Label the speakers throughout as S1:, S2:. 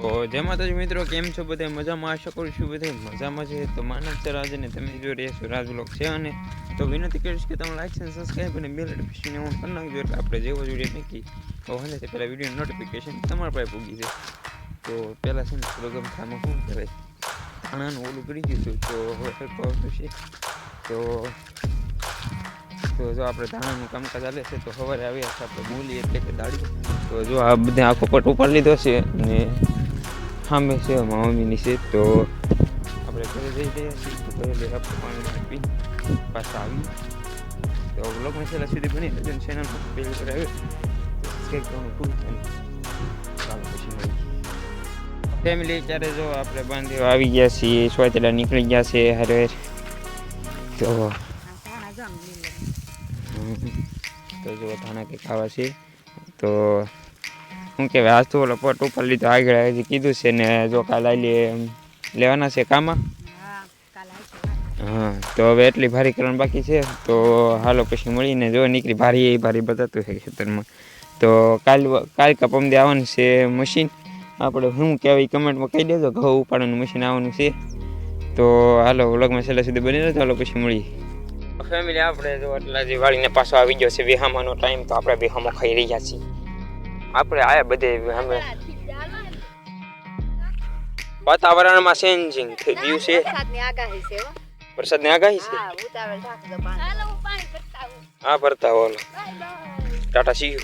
S1: જય માતાજી મિત્રો, કેમ છો બધા મજામાં? આશા કરું છું બધા મજામાં છે. તો માનવ છે રાજ અને તમે જો રહ્યા છો રાજ બ્લોગ છે અને તો વિનંતી કરીશ કે તમે લાઈક અને સબસ્ક્રાઈબ અને બેલ નોટિફિકેશન ઓન કરી નાખજો. એટલે આપણે જેવો જ નક્કી તો તે પહેલાં વીડિયો નોટિફિકેશન તમારા પાસે પૂગી છે તો પહેલાં છે ને પ્રોગ્રામ ગમખામાં શું કરે? આણાનું ઓલું કરી દીધું. તો હવે સરખું છે તો તો જો આપણે ધાણાનું કામકાજ ચાલે છે, તો સવારે આવ્યા છે આપણે બોલી એટલે કે દાડી. તો જો આ બધા આખો પટ ઉપાડી લીધો છે અને સામે છે મારા મમ્મીની છે તો આપણે ઘરે જઈ રહ્યા છીએ તો ઘરે લેવા પાણી આપી પાછા આવી તો બ્લોગમાં છેલ્લા સુધી બની રહેજો ચેનલ પર પહેલી વાર આવે સબસ્ક્રાઈબ કરવાનું ભૂલતા નહીં ચાલો પછી મળીએ ફેમિલી અત્યારે જો આપણે બાંધીઓ આવી ગયા છીએ સોતેડા નીકળી ગયા છે હારે તો. તો જો ધાણા કંઈક ખાવા છે તો શું કહેવાય આજ તો ઓલો પટ ઉપર લીધો આગળ હજી કીધું છે ને જો કાલ આલી લેવાના છે કામાં? હા તો હવે એટલી ભારી કરવાનું બાકી છે તો હાલો પછી મળીને જો નીકળી ભારી એ ભારી બતાતું છે ખેતરમાં. તો કાલ કાલ કા પમદે આવવાનું છે મશીન. આપણે શું કહેવાય કમેન્ટમાં કહી દેજો ઘઉં ઉપાડવાનું મશીન આવવાનું છે. તો હાલો વ્લોગમાં છેલ્લા સુધી બની રહ્યો હાલો પછી મળીએ. ફેમિલી આપણે જો એટલા જે વાળીને પાછો આવી ગયો છે વિહામાનો ટાઈમ તો આપણે વિહામો ખાઈ રહ્યા છીએ. આપણે આયા બધે અમે. વાતાવરણમાં ચેન્જિંગ થઈ ગયું છે.
S2: વરસાદની આગાહી છે હો.
S1: વરસાદની આગાહી છે?
S2: હા
S1: ભરતા હોલ ટાટા સીયુ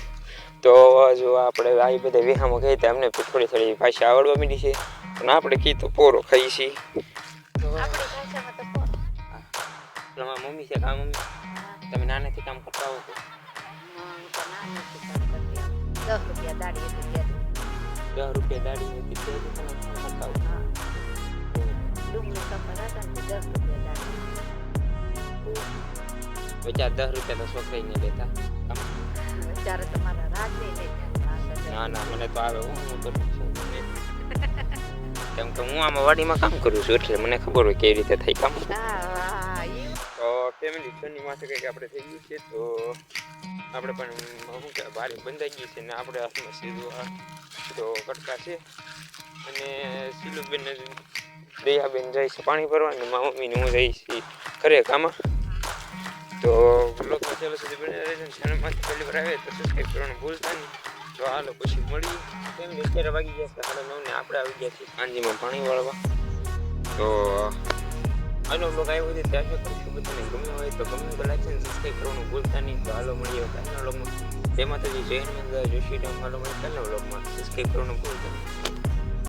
S1: તો જો આપણે આ બધા વિહામો કહીએ તો એમને થોડી થોડી ભાષા આવડવા માંડી છે. પણ આપણે કહીએ તો પોરો ખાઈ છીએ. મમ્મી છે કામ મમ્મી? તમે નાનેથી કામ કરતા હો તો
S2: તો. દસ રૂપિયા દાડી હતી ત્યારે.
S1: દસ રૂપિયા દાડી હતી ત્યારે તમે કરતા હો.
S2: ડુંગળી કપર હતા ને દસ રૂપિયા દાડી.
S1: બચાર દસ રૂપિયા તો છોકરાઈને લેતા
S2: બચારે તમારા રાત નહીં
S1: ના ના મને તો આવે હું છું કેમ કે હું આમાં વાડીમાં કામ કરું છું એટલે મને ખબર હોય કેવી રીતે થાય કામ
S2: હા,
S1: તો ફેમિલી શનિ માથે કંઈક આપણે થઈ ગયું છે, તો આપણે પણ શું કે બારી બંધાઈ ગઈ છે ને આપણે હાથમાં સીધું આ તો કટકા છે. અને સિલુબેન દયાબેન જાય છે પાણી ભરવા અને મારા મમ્મીને હું જઈશ ખરે કામાં તો બ્લોગ ચાલો સુધી બની રહેજો ને ચેનલમાંથી પહેલી વાર આવે તો સબસ્ક્રાઈબ કરવાનું ભૂલતા નહીં. તો હાલો પછી મળી ફેમિલી અત્યારે વાગી ગયા છે નવ ને આપણે આવી ગયા છીએ કાંજીમાં પાણી વાળવા. તો આનો બ્લોગ આવ્યો છે ત્યાં સુધી કરીશું બધાને ગમે હોય તો ગમે તો લાઈક અને સબસ્ક્રાઈબ કરવાનું ભૂલતા નહીં. તો હાલો, મળીએ કાલના બ્લોગમાં તેમાં તો જય હિન્દ જોશી રામ હાલો, મળીએ કાલના બ્લોગમાં સબસ્ક્રાઈબ કરવાનું ભૂલતા નહીં.